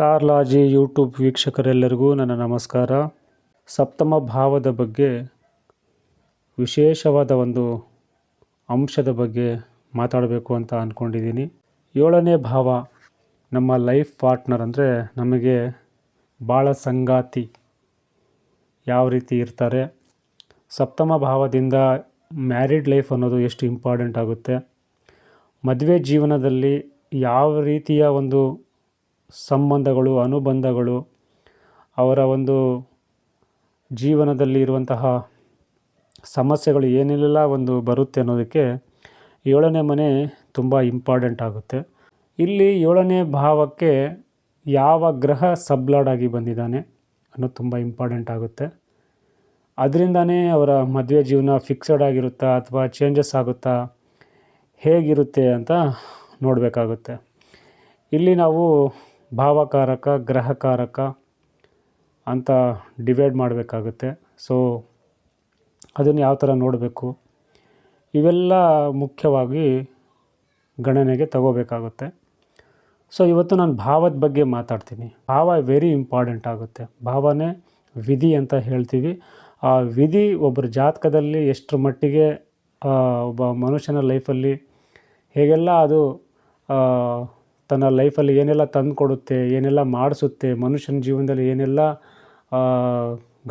Star ಲಾಜಿ YouTube ವೀಕ್ಷಕರೆಲ್ಲರಿಗೂ ನನ್ನ ನಮಸ್ಕಾರ. ಸಪ್ತಮ ಭಾವದ ಬಗ್ಗೆ, ವಿಶೇಷವಾದ ಒಂದು ಅಂಶದ ಬಗ್ಗೆ ಮಾತಾಡಬೇಕು ಅಂತ ಅಂದ್ಕೊಂಡಿದ್ದೀನಿ ಏಳನೇ ಭಾವ, ನಮ್ಮ ಲೈಫ್ ಪಾರ್ಟ್ನರ್ ಅಂದರೆ ನಮಗೆ ಭಾಳ ಸಂಗಾತಿ ಯಾವ ರೀತಿ ಇರ್ತಾರೆ. ಸಪ್ತಮ ಭಾವದಿಂದ ಮ್ಯಾರಿಡ್ ಲೈಫ್ ಅನ್ನೋದು ಎಷ್ಟು ಇಂಪಾರ್ಟೆಂಟ್ ಆಗುತ್ತೆ. ಮದುವೆ ಜೀವನದಲ್ಲಿ ಯಾವ ರೀತಿಯ ಒಂದು ಸಂಬಂಧಗಳು, ಅನುಬಂಧಗಳು, ಅವರ ಒಂದು ಜೀವನದಲ್ಲಿ ಇರುವಂತಹ ಸಮಸ್ಯೆಗಳು ಏನೆಲ್ಲ ಒಂದು ಬರುತ್ತೆ ಅನ್ನೋದಕ್ಕೆ ಏಳನೇ ಮನೆ ತುಂಬ ಇಂಪಾರ್ಟೆಂಟ್ ಆಗುತ್ತೆ. ಇಲ್ಲಿ ಏಳನೇ ಭಾವಕ್ಕೆ ಯಾವ ಗ್ರಹ ಸಬ್ಲಾಡಾಗಿ ಬಂದಿದ್ದಾನೆ ಅನ್ನೋದು ತುಂಬ ಇಂಪಾರ್ಟೆಂಟ್ ಆಗುತ್ತೆ. ಅದರಿಂದನೇ ಅವರ ಮದುವೆ ಜೀವನ ಫಿಕ್ಸಡ್ ಆಗಿರುತ್ತಾ ಅಥವಾ ಚೇಂಜಸ್ ಆಗುತ್ತಾ ಹೇಗಿರುತ್ತೆ ಅಂತ ನೋಡಬೇಕಾಗುತ್ತೆ. ಇಲ್ಲಿ ನಾವು ಭಾವಕಾರಕ, ಗ್ರಹಕಾರಕ ಅಂತ ಡಿವೈಡ್ ಮಾಡಬೇಕಾಗುತ್ತೆ. ಸೊ ಅದನ್ನು ಯಾವ ಥರ ನೋಡಬೇಕು? ಇವೆಲ್ಲ ಮುಖ್ಯವಾಗಿ ಗಣನೆಗೆ ತಗೋಬೇಕಾಗುತ್ತೆ. ಸೊ ಇವತ್ತು ನಾನು ಭಾವದ ಬಗ್ಗೆ ಮಾತಾಡ್ತೀನಿ. ಭಾವ ವೆರಿ ಇಂಪಾರ್ಟೆಂಟ್ ಆಗುತ್ತೆ. ಭಾವನೆ ವಿಧಿ ಅಂತ ಹೇಳ್ತೀವಿ. ಆ ವಿಧಿ ಒಬ್ಬರ ಜಾತಕದಲ್ಲಿ ಎಷ್ಟರ ಮಟ್ಟಿಗೆ ಒಬ್ಬ ಮನುಷ್ಯನ ಲೈಫಲ್ಲಿ ಹೇಗೆಲ್ಲ ಅದು ತನ್ನ ಲೈಫಲ್ಲಿ ಏನೆಲ್ಲ ತಂದು ಕೊಡುತ್ತೆ, ಏನೆಲ್ಲ ಮಾಡಿಸುತ್ತೆ, ಮನುಷ್ಯನ ಜೀವನದಲ್ಲಿ ಏನೆಲ್ಲ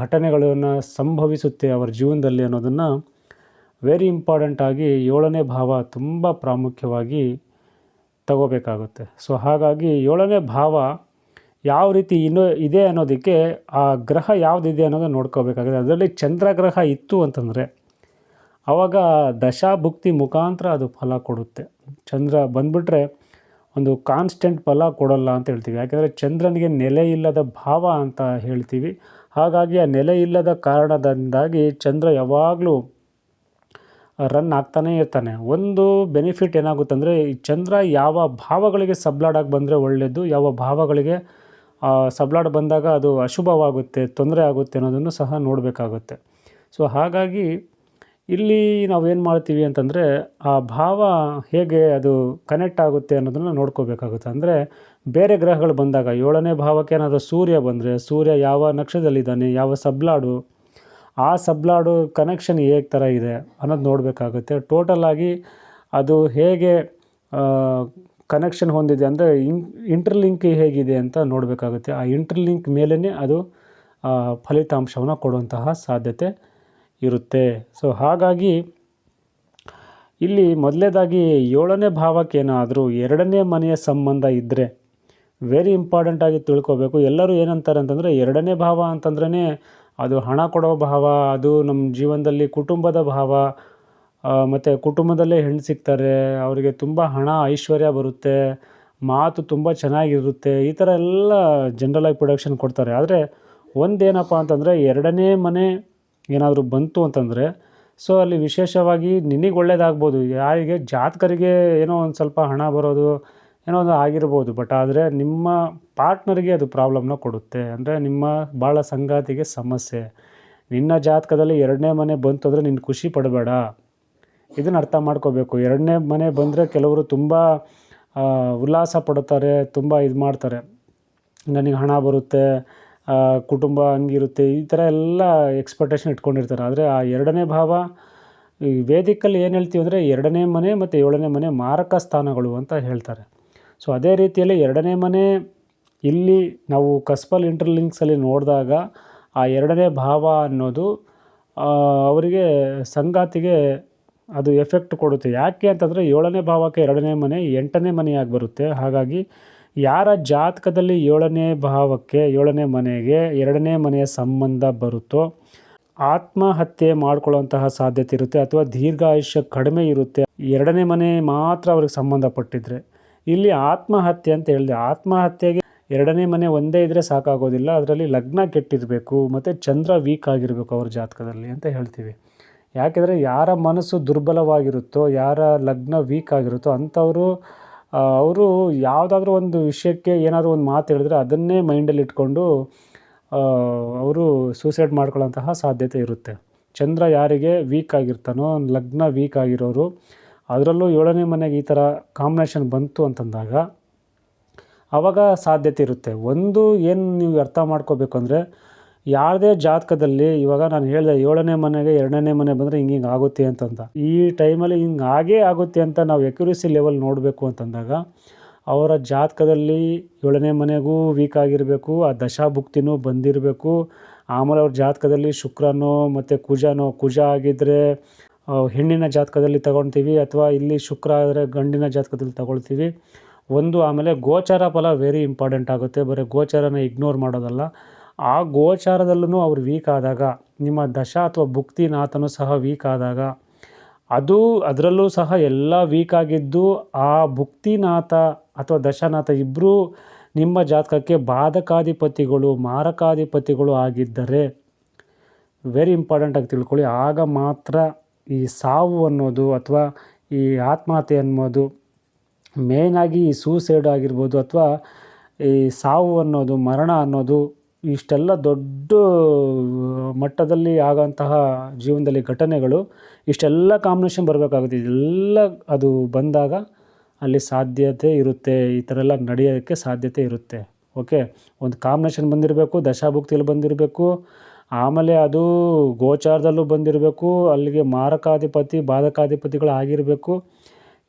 ಘಟನೆಗಳನ್ನು ಸಂಭವಿಸುತ್ತೆ ಅವರ ಜೀವನದಲ್ಲಿ ಅನ್ನೋದನ್ನು ವೆರಿ ಇಂಪಾರ್ಟೆಂಟಾಗಿ ಏಳನೇ ಭಾವ ತುಂಬ ಪ್ರಾಮುಖ್ಯವಾಗಿ ತಗೋಬೇಕಾಗುತ್ತೆ. ಸೊ ಹಾಗಾಗಿ ಏಳನೇ ಭಾವ ಯಾವ ರೀತಿ ಇನ್ನೂ, ಇದೆ ಅನ್ನೋದಕ್ಕೆ ಆ ಗ್ರಹ ಯಾವುದಿದೆ ಅನ್ನೋದನ್ನ ನೋಡ್ಕೋಬೇಕಾಗುತ್ತೆ. ಅದರಲ್ಲಿ ಚಂದ್ರ ಗ್ರಹ ಇತ್ತು ಅಂತಂದರೆ ಆವಾಗ ದಶಾಭುಕ್ತಿ ಮುಖಾಂತರ ಅದು ಫಲ ಕೊಡುತ್ತೆ. ಚಂದ್ರ ಬಂದ್ಬಿಟ್ರೆ ಒಂದು ಕಾನ್ಸ್ಟೆಂಟ್ ಫಲ ಕೊಡಲ್ಲ ಅಂತ ಹೇಳ್ತೀವಿ. ಯಾಕೆಂದರೆ ಚಂದ್ರನಿಗೆ ನೆಲೆ ಇಲ್ಲದ ಭಾವ ಅಂತ ಹೇಳ್ತೀವಿ. ಹಾಗಾಗಿ ಆ ನೆಲೆ ಇಲ್ಲದ ಕಾರಣದಿಂದಾಗಿ ಚಂದ್ರ ಯಾವಾಗಲೂ ರನ್ ಆಗ್ತಾನೇ ಇರ್ತಾನೆ. ಒಂದು ಬೆನಿಫಿಟ್ ಏನಾಗುತ್ತೆ ಅಂದರೆ, ಈ ಚಂದ್ರ ಯಾವ ಭಾವಗಳಿಗೆ ಸಬ್ಲಾಡಾಗಿ ಬಂದರೆ ಒಳ್ಳೆಯದು ಯಾವ ಭಾವಗಳಿಗೆ ಸಬ್ಲಾಡ್ ಬಂದಾಗ ಅದು ಅಶುಭವಾಗುತ್ತೆ, ತೊಂದರೆ ಆಗುತ್ತೆ ಅನ್ನೋದನ್ನು ಸಹ ನೋಡಬೇಕಾಗುತ್ತೆ. ಸೊ ಹಾಗಾಗಿ ಇಲ್ಲಿ ನಾವೇನು ಮಾಡ್ತೀವಿ ಅಂತಂದರೆ, ಆ ಭಾವ ಹೇಗೆ ಅದು ಕನೆಕ್ಟ್ ಆಗುತ್ತೆ ಅನ್ನೋದನ್ನು ನೋಡ್ಕೋಬೇಕಾಗುತ್ತೆ. ಅಂದರೆ ಬೇರೆ ಗ್ರಹಗಳು ಬಂದಾಗ ಏಳನೇ ಭಾವಕ್ಕೆ ಏನಾದರೂ ಸೂರ್ಯ ಬಂದರೆ, ಸೂರ್ಯ ಯಾವ ನಕ್ಷತ್ರದಲ್ಲಿದ್ದಾನೆ, ಯಾವ ಸಬ್ಲಾಡು, ಆ ಸಬ್ಲಾಡು ಕನೆಕ್ಷನ್ ಹೇಗೆ ಥರ ಇದೆ ಅನ್ನೋದು ನೋಡಬೇಕಾಗುತ್ತೆ. ಟೋಟಲಾಗಿ ಅದು ಹೇಗೆ ಕನೆಕ್ಷನ್ ಹೊಂದಿದೆ ಅಂದರೆ ಇನ್ ಇಂಟರ್ಲಿಂಕ್ ಹೇಗಿದೆ ಅಂತ ನೋಡಬೇಕಾಗುತ್ತೆ. ಆ ಇಂಟರ್ಲಿಂಕ್ ಮೇಲೇ ಅದು ಫಲಿತಾಂಶವನ್ನು ಕೊಡುವಂತಹ ಸಾಧ್ಯತೆ ಇರುತ್ತೆ. ಸೊ ಹಾಗಾಗಿ ಇಲ್ಲಿ ಮೊದಲನೇದಾಗಿ ಏಳನೇ ಭಾವಕ್ಕೇನಾದರೂ ಎರಡನೇ ಮನೆಯ ಸಂಬಂಧ ಇದ್ದರೆ ವೆರಿ ಇಂಪಾರ್ಟೆಂಟಾಗಿ ತಿಳ್ಕೊಬೇಕು. ಎಲ್ಲರೂ ಏನಂತಾರೆ ಅಂತಂದರೆ ಎರಡನೇ ಭಾವ ಅಂತಂದ್ರೇ ಅದು ಹಣ ಕೊಡೋ ಭಾವ, ಅದು ನಮ್ಮ ಜೀವನದಲ್ಲಿ ಕುಟುಂಬದ ಭಾವ ಮತ್ತು ಕುಟುಂಬದಲ್ಲೇ ಹೆಣ್ಣು ಸಿಗ್ತಾರೆ, ಅವರಿಗೆ ತುಂಬ ಹಣ ಐಶ್ವರ್ಯ ಬರುತ್ತೆ, ಮಾತು ತುಂಬ ಚೆನ್ನಾಗಿರುತ್ತೆ, ಈ ಥರ ಎಲ್ಲ ಜನರಲಾಗಿ ಪ್ರೊಡಕ್ಷನ್ ಕೊಡ್ತಾರೆ. ಆದರೆ ಒಂದೇನಪ್ಪ ಅಂತಂದರೆ ಎರಡನೇ ಮನೆ ಏನಾದರೂ ಬಂತು ಅಂತಂದರೆ, ಸೊ ಅಲ್ಲಿ ವಿಶೇಷವಾಗಿ ನಿನಗೆ ಒಳ್ಳೇದಾಗ್ಬೋದು. ಯಾರಿಗೆ, ಜಾತಕರಿಗೆ ಏನೋ ಒಂದು ಸ್ವಲ್ಪ ಹಣ ಬರೋದು, ಏನೋ ಒಂದು ಆಗಿರ್ಬೋದು ಬಟ್ ಆದರೆ ನಿಮ್ಮ ಪಾರ್ಟ್ನರ್ಗೆ ಅದು ಪ್ರಾಬ್ಲಮ್ನ ಕೊಡುತ್ತೆ. ಅಂದರೆ ನಿಮ್ಮ ಭಾಳ ಸಂಗಾತಿಗೆ ಸಮಸ್ಯೆ. ನಿನ್ನ ಜಾತಕದಲ್ಲಿ ಎರಡನೇ ಮನೆ ಬಂತು ಅಂದರೆ ನೀನು ಖುಷಿ ಪಡಬೇಡ. ಇದನ್ನು ಅರ್ಥ ಮಾಡ್ಕೋಬೇಕು. ಎರಡನೇ ಮನೆ ಬಂದರೆ ಕೆಲವರು ತುಂಬ ಉಲ್ಲಾಸ ಪಡುತ್ತಾರೆ, ತುಂಬ ಇದು ಮಾಡ್ತಾರೆ. ನನಗೆ ಹಣ ಬರುತ್ತೆ ಕುಟುಂಬ ಹಂಗಿರುತ್ತೆ, ಈ ಥರ ಎಲ್ಲ ಎಕ್ಸ್ಪೆಕ್ಟೇಷನ್ ಇಟ್ಕೊಂಡಿರ್ತಾರೆ. ಆದರೆ ಆ ಎರಡನೇ ಭಾವ, ಈ ವೇದಿಕಲ್ಲಿ ಏನು ಹೇಳ್ತೀವಿ ಅಂದರೆ ಎರಡನೇ ಮನೆ ಮತ್ತು ಏಳನೇ ಮನೆ ಮಾರಕ ಸ್ಥಾನಗಳು ಅಂತ ಹೇಳ್ತಾರೆ. ಸೊ ಅದೇ ರೀತಿಯಲ್ಲಿ ಎರಡನೇ ಮನೆ ಇಲ್ಲಿ ನಾವು ಕಸ್ಪಲ್ ಇಂಟರ್ಲಿಂಕ್ಸಲ್ಲಿ ನೋಡಿದಾಗ ಆ ಎರಡನೇ ಭಾವ ಅನ್ನೋದು ಅವರಿಗೆ ಸಂಗಾತಿಗೆ ಅದು ಎಫೆಕ್ಟ್ ಕೊಡುತ್ತೆ. ಯಾಕೆ ಅಂತಂದರೆ ಏಳನೇ ಭಾವಕ್ಕೆ ಎರಡನೇ ಮನೆ ಎಂಟನೇ ಮನೆಯಾಗಿ ಬರುತ್ತೆ. ಹಾಗಾಗಿ ಯಾರ ಜಾತಕದಲ್ಲಿ ಏಳನೇ ಭಾವಕ್ಕೆ, ಏಳನೇ ಮನೆಗೆ, ಎರಡನೇ ಮನೆಯ ಸಂಬಂಧ ಬರುತ್ತೋ, ಆತ್ಮಹತ್ಯೆ ಮಾಡ್ಕೊಳ್ಳುವಂತಹ ಸಾಧ್ಯತೆ ಇರುತ್ತೆ ಅಥವಾ ದೀರ್ಘಾಯುಷ್ಯ ಕಡಿಮೆ ಇರುತ್ತೆ, ಎರಡನೇ ಮನೆ ಮಾತ್ರ ಅವ್ರಿಗೆ ಸಂಬಂಧಪಟ್ಟಿದ್ರೆ. ಇಲ್ಲಿ ಆತ್ಮಹತ್ಯೆ ಅಂತ ಹೇಳಿದೆ, ಆತ್ಮಹತ್ಯೆಗೆ ಎರಡನೇ ಮನೆ ಒಂದೇ ಇದ್ದರೆ ಸಾಕಾಗೋದಿಲ್ಲ, ಅದರಲ್ಲಿ ಲಗ್ನ ಕೆಟ್ಟಿರಬೇಕು, ಮತ್ತು ಚಂದ್ರ ವೀಕ್ ಆಗಿರಬೇಕು ಅವ್ರ ಜಾತಕದಲ್ಲಿ ಅಂತ ಹೇಳ್ತೀವಿ. ಯಾಕೆಂದರೆ ಯಾರ ಮನಸ್ಸು ದುರ್ಬಲವಾಗಿರುತ್ತೋ, ಯಾರ ಲಗ್ನ ವೀಕ್ ಆಗಿರುತ್ತೋ, ಅಂಥವರು ಅವರು ಯಾವುದಾದ್ರೂ ಒಂದು ವಿಷಯಕ್ಕೆ ಏನಾದರೂ ಒಂದು ಮಾತು ಹೇಳಿದ್ರೆ ಅದನ್ನೇ ಮೈಂಡಲ್ಲಿ ಇಟ್ಕೊಂಡು ಅವರು ಸೂಸೈಡ್ ಮಾಡ್ಕೊಳ್ಳೋಂತಹ ಸಾಧ್ಯತೆ ಇರುತ್ತೆ. ಚಂದ್ರ ಯಾರಿಗೆ ವೀಕ್ ಆಗಿರ್ತಾನೋ, ಲಗ್ನ ವೀಕ್ ಆಗಿರೋರು, ಅದರಲ್ಲೂ ಏಳನೇ ಮನೆಗೆ ಈ ಥರ ಕಾಂಬಿನೇಷನ್ ಬಂತು ಅಂತಂದಾಗ ಆವಾಗ ಸಾಧ್ಯತೆ ಇರುತ್ತೆ. ಒಂದು ಏನು ನೀವು ಅರ್ಥ ಮಾಡ್ಕೋಬೇಕು ಅಂದರೆ ಯಾವುದೇ ಜಾತಕದಲ್ಲಿ ಇವಾಗ ನಾನು ಹೇಳಿದೆ ಏಳನೇ ಮನೆಗೆ ಎರಡನೇ ಮನೆ ಬಂದರೆ ಹಿಂಗೆ ಹಿಂಗೆ ಆಗುತ್ತೆ ಅಂತಂದ. ಈ ಟೈಮಲ್ಲಿ ಹಿಂಗೆ ಆಗೇ ಆಗುತ್ತೆ ಅಂತ ನಾವು ಎಕ್ಯುರಸಿ ಲೆವೆಲ್ ನೋಡಬೇಕು ಅಂತಂದಾಗ ಅವರ ಜಾತಕದಲ್ಲಿ ಏಳನೇ ಮನೆಗೂ ವೀಕ್ ಆಗಿರಬೇಕು, ಆ ದಶಾಭುಕ್ತಿನೂ ಬಂದಿರಬೇಕು. ಆಮೇಲೆ ಅವ್ರ ಜಾತಕದಲ್ಲಿ ಶುಕ್ರನೋ ಮತ್ತು ಕುಜನೋ, ಕುಜ ಆಗಿದ್ದರೆ ಹೆಣ್ಣಿನ ಜಾತಕದಲ್ಲಿ ತಗೊಳ್ತೀವಿ ಅಥವಾ ಇಲ್ಲಿ ಶುಕ್ರ ಆದರೆ ಗಂಡಿನ ಜಾತಕದಲ್ಲಿ ತಗೊಳ್ತೀವಿ. ಒಂದು ಆಮೇಲೆ ಗೋಚಾರ ಫಲ ವೆರಿ ಇಂಪಾರ್ಟೆಂಟ್ ಆಗುತ್ತೆ. ಬರೀ ಗೋಚಾರನ ಇಗ್ನೋರ್ ಮಾಡೋದಲ್ಲ. ಆ ಗೋಚಾರದಲ್ಲೂ ಅವರು ವೀಕ್ ಆದಾಗ, ನಿಮ್ಮ ದಶ ಅಥವಾ ಭುಕ್ತಿನಾಥನೂ ಸಹ ವೀಕ್ ಆದಾಗ, ಅದು ಅದರಲ್ಲೂ ಸಹ ಎಲ್ಲ ವೀಕ್ ಆಗಿದ್ದು, ಆ ಭುಕ್ತಿನಾಥ ಅಥವಾ ದಶನಾಥ ಇಬ್ಬರೂ ನಿಮ್ಮ ಜಾತಕಕ್ಕೆ ಬಾಧಕಾಧಿಪತಿಗಳು, ಮಾರಕಾಧಿಪತಿಗಳು ಆಗಿದ್ದರೆ ವೆರಿ ಇಂಪಾರ್ಟೆಂಟಾಗಿ ತಿಳ್ಕೊಳ್ಳಿ. ಆಗ ಮಾತ್ರ ಈ ಸಾವು ಅನ್ನೋದು ಅಥವಾ ಈ ಆತ್ಮಹತ್ಯೆ ಅನ್ನೋದು ಮೇನಾಗಿ ಈ ಸೂಸೈಡ್ ಆಗಿರ್ಬೋದು ಅಥವಾ ಈ ಸಾವು ಅನ್ನೋದು, ಮರಣ ಅನ್ನೋದು ಇಷ್ಟೆಲ್ಲ ದೊಡ್ಡ ಮಟ್ಟದಲ್ಲಿ ಆಗೋಂತಹ ಜೀವನದಲ್ಲಿ ಘಟನೆಗಳು, ಇಷ್ಟೆಲ್ಲ ಕಾಂಬಿನೇಷನ್ ಬರಬೇಕಾಗುತ್ತೆ. ಇದೆಲ್ಲ ಅದು ಬಂದಾಗ ಅಲ್ಲಿ ಸಾಧ್ಯತೆ ಇರುತ್ತೆ. ಈ ಥರ ಎಲ್ಲ ನಡೆಯೋಕ್ಕೆ ಸಾಧ್ಯತೆ ಇರುತ್ತೆ. ಓಕೆ ಒಂದು ಕಾಂಬಿನೇಷನ್ ಬಂದಿರಬೇಕು, ದಶಾಭುಕ್ತಿಯಲ್ಲಿ ಬಂದಿರಬೇಕು. ಆಮೇಲೆ ಅದು ಗೋಚಾರದಲ್ಲೂ ಬಂದಿರಬೇಕು, ಅಲ್ಲಿಗೆ ಮಾರಕಾಧಿಪತಿ, ಬಾಧಕಾಧಿಪತಿಗಳು ಆಗಿರಬೇಕು.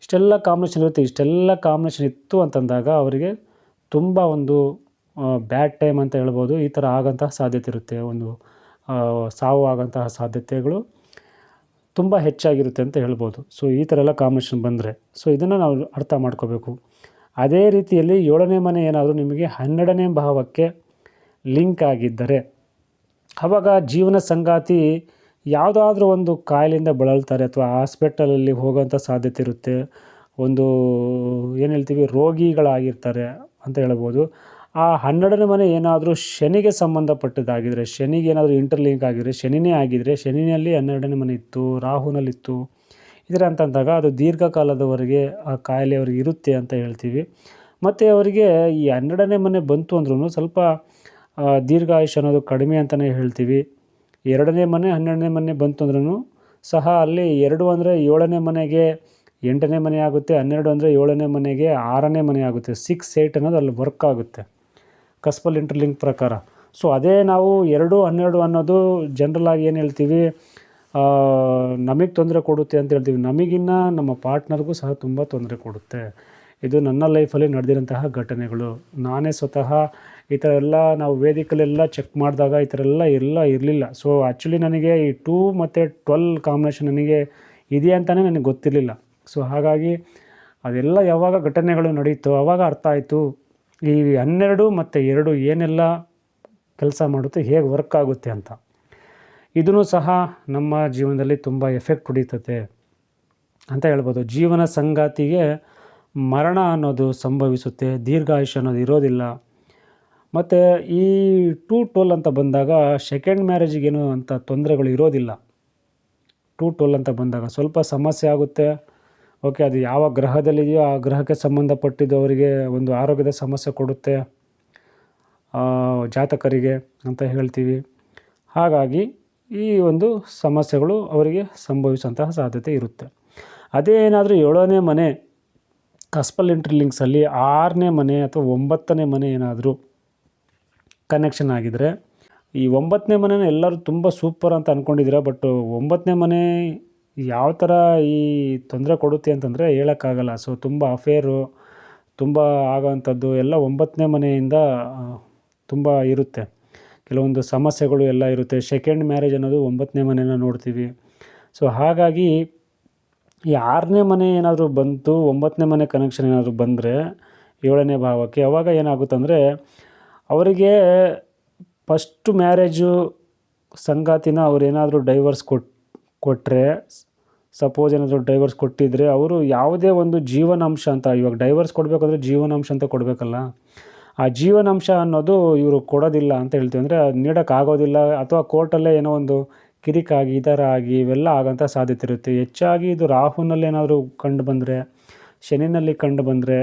ಇಷ್ಟೆಲ್ಲ ಕಾಂಬಿನೇಷನ್ ಇರುತ್ತೆ. ಇಷ್ಟೆಲ್ಲ ಕಾಂಬಿನೇಷನ್ ಇತ್ತು ಅಂತಂದಾಗ ಅವರಿಗೆ ತುಂಬ ಒಂದು ಬ್ಯಾಡ್ ಟೈಮ್ ಅಂತ ಹೇಳ್ಬೋದು, ಈ ಥರ ಆಗೋಂತಹ ಸಾಧ್ಯತೆ ಇರುತ್ತೆ. ಒಂದು ಸಾವು ಆಗೋಂತಹ ಸಾಧ್ಯತೆಗಳು ತುಂಬ ಹೆಚ್ಚಾಗಿರುತ್ತೆ ಅಂತ ಹೇಳ್ಬೋದು. ಸೊ ಈ ಥರ ಎಲ್ಲ ಕಾಂಬಿನೇಷನ್ ಬಂದರೆ ಸೊ ಇದನ್ನು ನಾವು ಅರ್ಥ ಮಾಡ್ಕೋಬೇಕು. ಅದೇ ರೀತಿಯಲ್ಲಿ ಏಳನೇ ಮನೆ ಏನಾದರೂ ನಿಮಗೆ ಹನ್ನೆರಡನೇ ಭಾವಕ್ಕೆ ಲಿಂಕ್ ಆಗಿದ್ದರೆ ಆವಾಗ ಜೀವನ ಸಂಗಾತಿ ಯಾವುದಾದ್ರೂ ಒಂದು ಕಾಯಿಲೆಯಿಂದ ಬಳಲ್ತಾರೆ ಅಥವಾ ಹಾಸ್ಪಿಟಲಲ್ಲಿ ಹೋಗೋಂಥ ಸಾಧ್ಯತೆ ಇರುತ್ತೆ, ಒಂದು, ಏನು ಹೇಳ್ತೀವಿ, ರೋಗಿಗಳಾಗಿರ್ತಾರೆ ಅಂತ ಹೇಳ್ಬೋದು. ಆ ಹನ್ನೆರಡನೇ ಮನೆ ಏನಾದರೂ ಶನಿಗೆ ಸಂಬಂಧಪಟ್ಟದ್ದಾಗಿದ್ದರೆ ಶನಿಗೆ ಏನಾದರೂ ಇಂಟರ್ಲಿಂಕ್ ಆಗಿದ್ರೆ, ಶನಿನೇ ಆಗಿದ್ದರೆ ಶನಿನಲ್ಲಿ ಹನ್ನೆರಡನೇ ಮನೆ ಇತ್ತು, ರಾಹುನಲ್ಲಿತ್ತು. ಇದರ ಅಂತಂದಾಗ ಅದು ದೀರ್ಘಕಾಲದವರೆಗೆ ಆ ಕಾಯಿಲೆ ಅವ್ರಿಗೆ ಇರುತ್ತೆ ಅಂತ ಹೇಳ್ತೀವಿ. ಮತ್ತು ಅವರಿಗೆ ಈ ಹನ್ನೆರಡನೇ ಮನೆ ಬಂತು ಅಂದ್ರೂ ಸ್ವಲ್ಪ ದೀರ್ಘ ಆಯುಷ್ ಅನ್ನೋದು ಕಡಿಮೆ ಅಂತಲೇ ಹೇಳ್ತೀವಿ. ಎರಡನೇ ಮನೆ, ಹನ್ನೆರಡನೇ ಮನೆ ಬಂತು ಅಂದ್ರೂ ಸಹ ಅಲ್ಲಿ ಎರಡು ಅಂದರೆ ಏಳನೇ ಮನೆಗೆ ಎಂಟನೇ ಮನೆ ಆಗುತ್ತೆ, ಹನ್ನೆರಡು ಅಂದರೆ ಏಳನೇ ಮನೆಗೆ ಆರನೇ ಮನೆ ಆಗುತ್ತೆ ಸಿಕ್ಸ್ ಏಯ್ಟ್ ಅನ್ನೋದು ಅಲ್ಲಿ ವರ್ಕ್ ಆಗುತ್ತೆ. ಕಸ್ಪಲ್ ಇಂಟರ್ಲಿಂಕ್ ಪ್ರಕಾರ. ಸೊ ಅದೇ ನಾವು ಎರಡು ಹನ್ನೆರಡು ಅನ್ನೋದು ಜನರಲ್ ಆಗಿ ಏನು ಹೇಳ್ತೀವಿ ನಮಗೆ ತೊಂದರೆ ಕೊಡುತ್ತೆ ಅಂತ ಹೇಳ್ತೀವಿ. ನಮಗಿನ್ನ ನಮ್ಮ ಪಾರ್ಟ್ನರ್ಗೂ ಸಹ ತುಂಬ ತೊಂದರೆ ಕೊಡುತ್ತೆ. ಇದು ನನ್ನ ಲೈಫಲ್ಲಿ ನಡೆದಿರೋಂತಹ ಘಟನೆಗಳು. ನಾನೇ ಸ್ವತಃ ಈ ಥರ ಎಲ್ಲ ನಾವು ವೇದಿಕಲೆಲ್ಲ ಚೆಕ್ ಮಾಡಿದಾಗ ಈ ಥರ ಎಲ್ಲ ಎಲ್ಲ ಇರಲಿಲ್ಲ. ಸೊ ಆ್ಯಕ್ಚುಲಿ ನನಗೆ ಈ ಟೂ ಮತ್ತು ಟ್ವೆಲ್ ಕಾಂಬಿನೇಷನ್ ನನಗೆ ಇದೆ ಅಂತಲೇ ನನಗೆ ಗೊತ್ತಿರಲಿಲ್ಲ. ಸೊ ಹಾಗಾಗಿ ಅದೆಲ್ಲ ಯಾವಾಗ ಘಟನೆಗಳು ನಡೀತೋ ಆವಾಗ ಅರ್ಥ ಆಯಿತು. ಈ ಹನ್ನೆರಡು ಮತ್ತು ಎರಡು ಏನೆಲ್ಲ ಕೆಲಸ ಮಾಡುತ್ತೆ, ಹೇಗೆ ವರ್ಕ್ ಆಗುತ್ತೆ ಅಂತ. ಇದೂ ಸಹ ನಮ್ಮ ಜೀವನದಲ್ಲಿ ತುಂಬ ಎಫೆಕ್ಟ್ ಹೊಡಿತತೆ ಅಂತ ಹೇಳ್ಬೋದು. ಜೀವನ ಸಂಗಾತಿಗೆ ಮರಣ ಅನ್ನೋದು ಸಂಭವಿಸುತ್ತೆ, ದೀರ್ಘಾಯುಷ್ಯ ಅನ್ನೋದು ಇರೋದಿಲ್ಲ. ಮತ್ತು ಈ ಟೂ ಟೋಲ್ ಅಂತ ಬಂದಾಗ ಸೆಕೆಂಡ್ ಮ್ಯಾರೇಜಿಗೇನು ಅಂತ ತೊಂದರೆಗಳು ಇರೋದಿಲ್ಲ. ಟೂ ಟೋಲ್ ಅಂತ ಬಂದಾಗ ಸ್ವಲ್ಪ ಸಮಸ್ಯೆ ಆಗುತ್ತೆ ಓಕೆ, ಅದು ಯಾವ ಗ್ರಹದಲ್ಲಿದೆಯೋ ಆ ಗ್ರಹಕ್ಕೆ ಸಂಬಂಧಪಟ್ಟಿದ್ದು ಅವರಿಗೆ ಒಂದು ಆರೋಗ್ಯದ ಸಮಸ್ಯೆ ಕೊಡುತ್ತೆ ಜಾತಕರಿಗೆ ಅಂತ ಹೇಳ್ತೀವಿ. ಹಾಗಾಗಿ ಈ ಒಂದು ಸಮಸ್ಯೆಗಳು ಅವರಿಗೆ ಸಂಭವಿಸುವಂತಹ ಸಾಧ್ಯತೆ ಇರುತ್ತೆ. ಅದೇ ಏನಾದರೂ ಏಳನೇ ಮನೆ, ಕಸ್ಪಲ್ ಇಂಟ್ರಿಲಿಂಕ್ಸಲ್ಲಿ ಆರನೇ ಮನೆ ಅಥವಾ ಒಂಬತ್ತನೇ ಮನೆ ಏನಾದರೂ ಕನೆಕ್ಷನ್ ಆಗಿದರೆ, ಈ ಒಂಬತ್ತನೇ ಮನೆನ ಎಲ್ಲರೂ ತುಂಬ ಸೂಪರ್ ಅಂತ ಅಂದ್ಕೊಂಡಿದ್ದೀರಾ ಬಟ್ ಒಂಬತ್ತನೇ ಮನೆ ಯಾವ ಥರ ಈ ತೊಂದರೆ ಕೊಡುತ್ತೆ ಅಂತಂದರೆ ಹೇಳೋಕ್ಕಾಗಲ್ಲ. ಸೊ ತುಂಬ ಅಫೇರು ತುಂಬ ಆಗೋವಂಥದ್ದು ಎಲ್ಲ ಒಂಬತ್ತನೇ ಮನೆಯಿಂದ ತುಂಬ ಇರುತ್ತೆ. ಕೆಲವೊಂದು ಸಮಸ್ಯೆಗಳು ಎಲ್ಲ ಇರುತ್ತೆ. ಸೆಕೆಂಡ್ ಮ್ಯಾರೇಜ್ ಅನ್ನೋದು ಒಂಬತ್ತನೇ ಮನೆನ ನೋಡ್ತೀವಿ. ಸೊ ಹಾಗಾಗಿ ಈ ಆರನೇ ಮನೆ ಏನಾದರೂ ಬಂತು, ಒಂಬತ್ತನೇ ಮನೆ ಕನೆಕ್ಷನ್ ಏನಾದರೂ ಬಂದರೆ ಏಳನೇ ಭಾವಕ್ಕೆ, ಅವಾಗ ಏನಾಗುತ್ತಂದರೆ ಅವರಿಗೆ ಫಸ್ಟು ಮ್ಯಾರೇಜು ಸಂಗಾತಿನ ಅವ್ರೇನಾದರೂ ಡೈವರ್ಸ್ ಕೊಟ್ ಕೊಟ್ಟರೆ ಸಪೋಸ್ ಏನಾದರೂ ಡೈವರ್ಸ್ ಕೊಟ್ಟಿದ್ದರೆ ಅವರು ಯಾವುದೇ ಒಂದು ಜೀವನಾಂಶ ಅಂತ, ಇವಾಗ ಡೈವರ್ಸ್ ಕೊಡಬೇಕಂದ್ರೆ ಜೀವನಾಂಶ ಅಂತ ಕೊಡಬೇಕಲ್ಲ. ಆ ಜೀವನಾಂಶ ಅನ್ನೋದು ಇವರು ಕೊಡೋದಿಲ್ಲ ಅಂತ ಹೇಳ್ತೀವಿ ಅಂದರೆ ಅದು ನೀಡೋಕ್ಕಾಗೋದಿಲ್ಲ ಅಥವಾ ಕೋರ್ಟಲ್ಲೇ ಏನೋ ಒಂದು ಕಿರಿಕಾಗಿ ಈ ಥರ ಆಗಿ ಇವೆಲ್ಲ ಆಗೋಂಥ ಸಾಧ್ಯತೆ ಇರುತ್ತೆ. ಹೆಚ್ಚಾಗಿ ಇದು ರಾಹುನಲ್ಲಿ ಏನಾದರೂ ಕಂಡು ಬಂದರೆ, ಶನಿನಲ್ಲಿ ಕಂಡು ಬಂದರೆ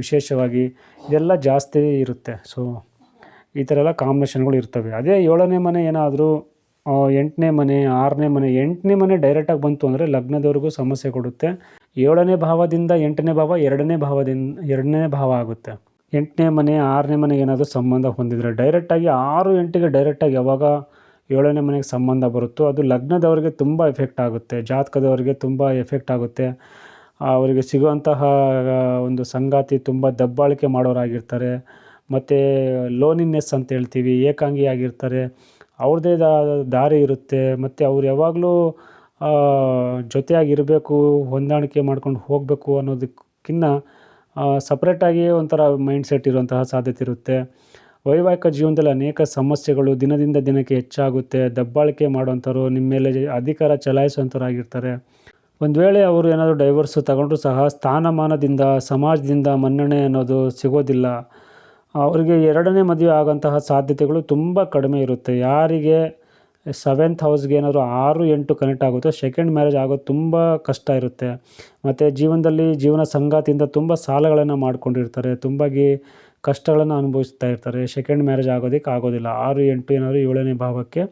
ವಿಶೇಷವಾಗಿ ಇದೆಲ್ಲ ಜಾಸ್ತಿ ಇರುತ್ತೆ. ಸೊ ಈ ಥರ ಎಲ್ಲ ಕಾಂಬಿನೇಷನ್ಗಳು ಇರ್ತವೆ. ಅದೇ ಏಳನೇ ಮನೆ ಏನಾದರೂ ಎಂಟನೇ ಮನೆ, ಆರನೇ ಮನೆ, ಎಂಟನೇ ಮನೆ ಡೈರೆಕ್ಟಾಗಿ ಬಂತು ಅಂದರೆ ಲಗ್ನದವ್ರಿಗೂ ಸಮಸ್ಯೆ ಕೊಡುತ್ತೆ. ಏಳನೇ ಭಾವದಿಂದ ಎಂಟನೇ ಭಾವ, ಎರಡನೇ ಭಾವದಿಂದ ಎರಡನೇ ಭಾವ ಆಗುತ್ತೆ. ಎಂಟನೇ ಮನೆ, ಆರನೇ ಮನೆಗೆ ಏನಾದರೂ ಸಂಬಂಧ ಹೊಂದಿದರೆ ಡೈರೆಕ್ಟಾಗಿ ಆರು ಎಂಟಿಗೆ ಡೈರೆಕ್ಟಾಗಿ ಯಾವಾಗ ಏಳನೇ ಮನೆಗೆ ಸಂಬಂಧ ಬರುತ್ತೋ ಅದು ಲಗ್ನದವರಿಗೆ ತುಂಬ ಎಫೆಕ್ಟ್ ಆಗುತ್ತೆ. ಜಾತಕದವರಿಗೆ ತುಂಬ ಎಫೆಕ್ಟ್ ಆಗುತ್ತೆ. ಅವರಿಗೆ ಸಿಗುವಂತಹ ಒಂದು ಸಂಗಾತಿ ತುಂಬ ದಬ್ಬಾಳಿಕೆ ಮಾಡೋರಾಗಿರ್ತಾರೆ. ಮತ್ತು ಲೋನಿನೆಸ್ ಅಂತ ಹೇಳ್ತೀವಿ ಏಕಾಂಗಿ ಆಗಿರ್ತಾರೆ ಅವ್ರದ್ದೇ ದಾರಿ ಇರುತ್ತೆ. ಮತ್ತು ಅವ್ರು ಯಾವಾಗಲೂ ಜೊತೆಯಾಗಿರಬೇಕು, ಹೊಂದಾಣಿಕೆ ಮಾಡ್ಕೊಂಡು ಹೋಗಬೇಕು ಅನ್ನೋದಕ್ಕಿಂತ ಸಪ್ರೇಟಾಗಿ ಒಂಥರ ಮೈಂಡ್ಸೆಟ್ ಇರುವಂತಹ ಸಾಧ್ಯತೆ ಇರುತ್ತೆ. ವೈವಾಹಿಕ ಜೀವನದಲ್ಲಿ ಅನೇಕ ಸಮಸ್ಯೆಗಳು ದಿನದಿಂದ ದಿನಕ್ಕೆ ಹೆಚ್ಚಾಗುತ್ತೆ. ದಬ್ಬಾಳಿಕೆ ಮಾಡುವಂಥವ್ರು ನಿಮ್ಮ ಮೇಲೆ ಅಧಿಕಾರ ಚಲಾಯಿಸುವಂಥವ್ರಾಗಿರ್ತಾರೆ. ಒಂದು ವೇಳೆ ಅವರು ಏನಾದರೂ ಡೈವರ್ಸು ತಗೊಂಡ್ರೂ ಸಹ ಸ್ಥಾನಮಾನದಿಂದ, ಸಮಾಜದಿಂದ ಮನ್ನಣೆ ಅನ್ನೋದು ಸಿಗೋದಿಲ್ಲ. ಅವರಿಗೆ ಎರಡನೇ ಮದುವೆ ಆಗೋಂತಹ ಸಾಧ್ಯತೆಗಳು ತುಂಬ ಕಡಿಮೆ ಇರುತ್ತೆ. ಯಾರಿಗೆ ಸೆವೆಂತ್ ಹೌಸ್ಗೆ ಏನಾದರೂ ಆರು ಎಂಟು ಕನೆಕ್ಟ್ ಆಗುತ್ತೋ ಸೆಕೆಂಡ್ ಮ್ಯಾರೇಜ್ ಆಗೋದು ತುಂಬ ಕಷ್ಟ ಇರುತ್ತೆ. ಮತ್ತು ಜೀವನದಲ್ಲಿ ಜೀವನ ಸಂಗಾತಿಯಿಂದ ತುಂಬ ಸಾಲಗಳನ್ನು ಮಾಡ್ಕೊಂಡಿರ್ತಾರೆ, ತುಂಬಾಗಿ ಕಷ್ಟಗಳನ್ನು ಅನುಭವಿಸ್ತಾ ಇರ್ತಾರೆ. ಸೆಕೆಂಡ್ ಮ್ಯಾರೇಜ್ ಆಗೋದಕ್ಕೆ ಆಗೋದಿಲ್ಲ. ಆರು ಎಂಟು ಏನಾದರೂ ಏಳನೇ ಭಾವಕ್ಕೆ